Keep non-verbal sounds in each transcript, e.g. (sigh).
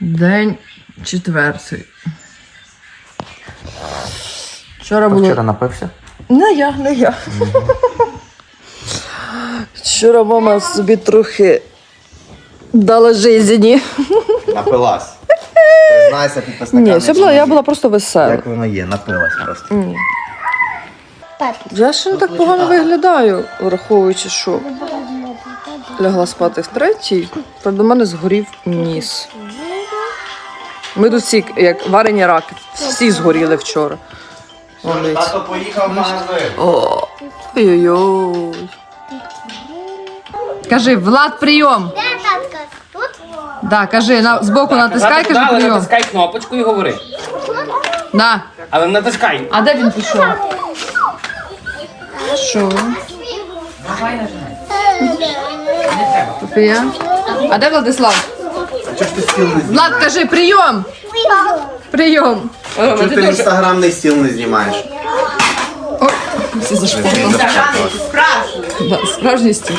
День четвертий. Вчора було. вчора напився? Не я, не я. Вчора мама собі трохи дала жизні. Напилась. Признайся підписникам. Ні, все було, я була просто весела. Як воно є, напилась просто. Ні. Я ще не так погано виглядаю, враховуючи, що лягла спати в третій, правда, в мене згорів ніс. Ми тут всі, як варені раки, всі згоріли вчора. Тато поїхав в магазин. Ой-ой-ой. Кажи, Влад, прийом. Де татка? Тут? Да, кажи, на, збоку натискай, Туди, кажи але прийом. натискай кнопочку і говори. Да. Але натискай. А де він пішов? Що? Софія? А де Владислав? Чого ж ти стіл не знімаєш? Влад, кажи, прийом! Прийом! Чого ти теж. інстаграмний стіл не знімаєш? Всі за. Да, справжній стіль.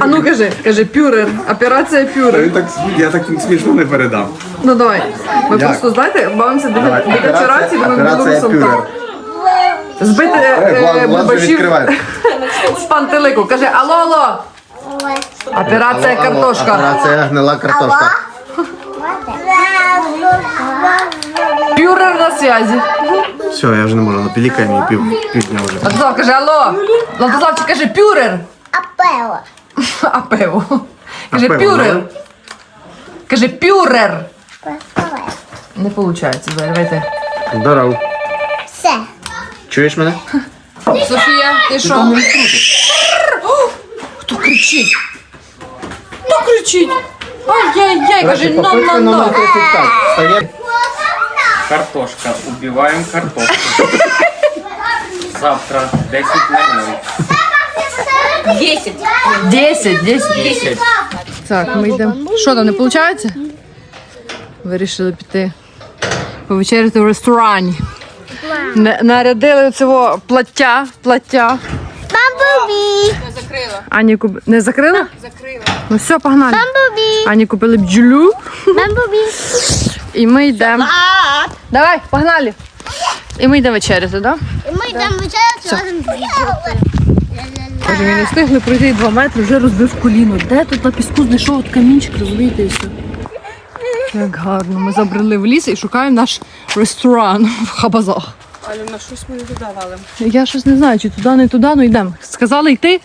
А ну кажи, кажи, пюрер, операція пюрер. так, я так смішно не передам. Ну давай. Ми просто, знаєте, бавимося Давай, дитячі рації, думаємо, операція білорусом пюрер. так. Збити Е, е, Влад, Влад вже бубачів відкриває. (laughs) з пантелику. Кажи, алло, алло. Операція Алло, алло, картошка. Операція гнила картошка. Пюрер на связі. Все, я вже не можу, напілікай мені пів, півдня вже. Владислав, каже, алло. Владиславчик каже, пюрер. Апело. (laughs) А пиво. Каже, пиво, пюрер. ну? Каже, пюрер. Не виходить, давайте. Здоров. Все. Чуєш мене? Софія, ти що? (gasps) Хто кричить? Кричить? Ай-яй-яй, каже, номер 35. Стає. Картошка. Убиваємо картошку. Завтра 10 минут. 10, 10. 10. Так, ми йдемо. Що там, не виходить? Вирішили піти повечеряти в ресторані. Нарядили цього плаття, плаття. Бамбубі. Ані куп... Не закрила? Закрила. Ну все, погнали. Бамбубі. Ані купили бджолю. Бамбубі. І ми йдемо. Давай, погнали. І ми йдемо вечеряти, так? І ми йдемо вечеряти разом з дітьми. Ми не встигли пройти два метри, вже розбив коліно. Де тут на піску знайшов от камінчик, розумієте, і все. Як гарно. Ми забрели в ліс і шукаємо наш ресторан в Хабазах. Але на щось ми не додавали. Я щось не знаю, чи туди, не туди, ну йдемо. Сказали йти.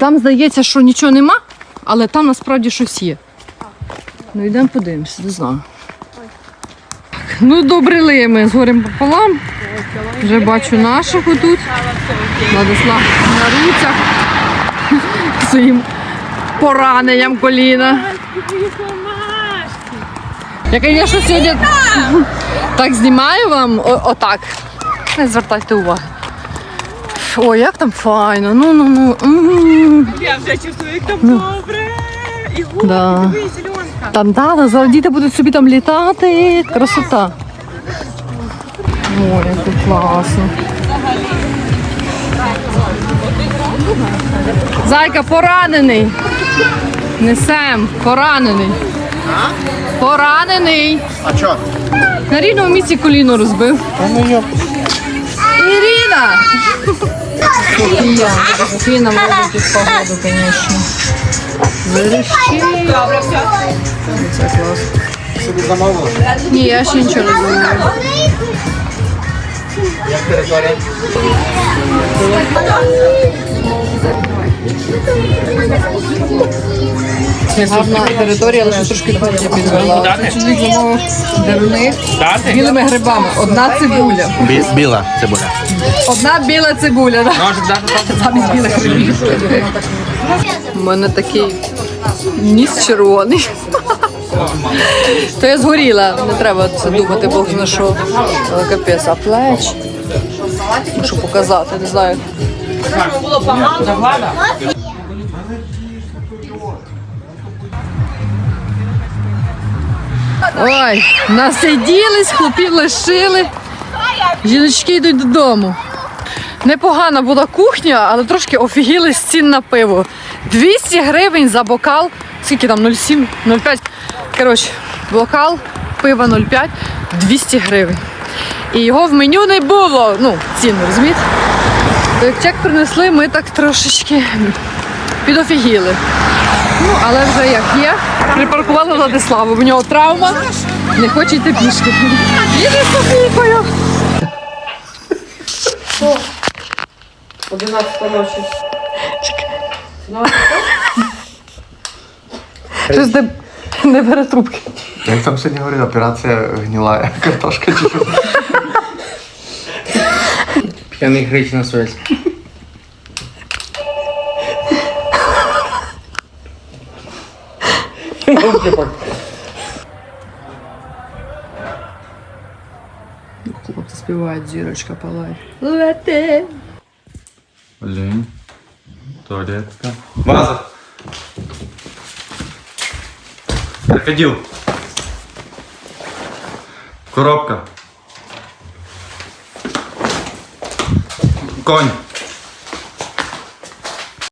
Там здається, що нічого нема, але там насправді щось є. Ну йдемо подивимося, не знаю. Ну добрили ми з горем пополам. Вже бачу нашого тут. Владислав на руцях (laughs) своїм пораненням коліна. Я, звісно, сьогодні так знімаю вам отак. Не звертайте увагу. Ой, як там файно. Ну, ну, ну. Я вже чувствую, як там добре. І губи, Да. Альонка. Там да, да, зараз діти будуть собі там літати. Красота. Ой, як тут класно. Зайка поранений. Несем, поранений. Поранений. А чо? На рівному місці коліно розбив. Ірина! Софія. Софія нам робить тут погоду, звісно. Добре, все. Це клас. Собі замовили? Ні, я ще нічого не замовила. Як територія? Гарна територія, лише трошки плаття підвела. Чоловік замовив деруни з білими грибами. Одна цибуля. Біла цибуля. Одна біла цибуля. да. Замість білих грибів. У мене такий ніс червоний. (laughs) То я згоріла, не треба це думати, Бог зна що. Але капець, а плеч. Мушу показати, не знаю. Ой, насиділись, хлопів лишили. Жіночки йдуть додому. Непогана була кухня, але трошки офігіли з цін на пиво. 200 гривень за бокал. Скільки там? 0,7, 0,5. Коротше, бокал пива 0,5 200 гривень. І його в меню не було. Ну, ціну, розумієте? То як чек принесли, ми так трошечки підофігіли. Ну, але вже як є. Припаркували Владиславу. В нього травма. Не хоче йти пішки. Їде з Софійкою. 11 ночі. Щось не, не бере трубки. Як там сьогодні говорили, операція гніла картошка чи що? П'яний грич на связь. Хлопці співають, зірочка палає. Лети. Лень. Туалетка. Ваза. Крокодил. Коробка. Конь.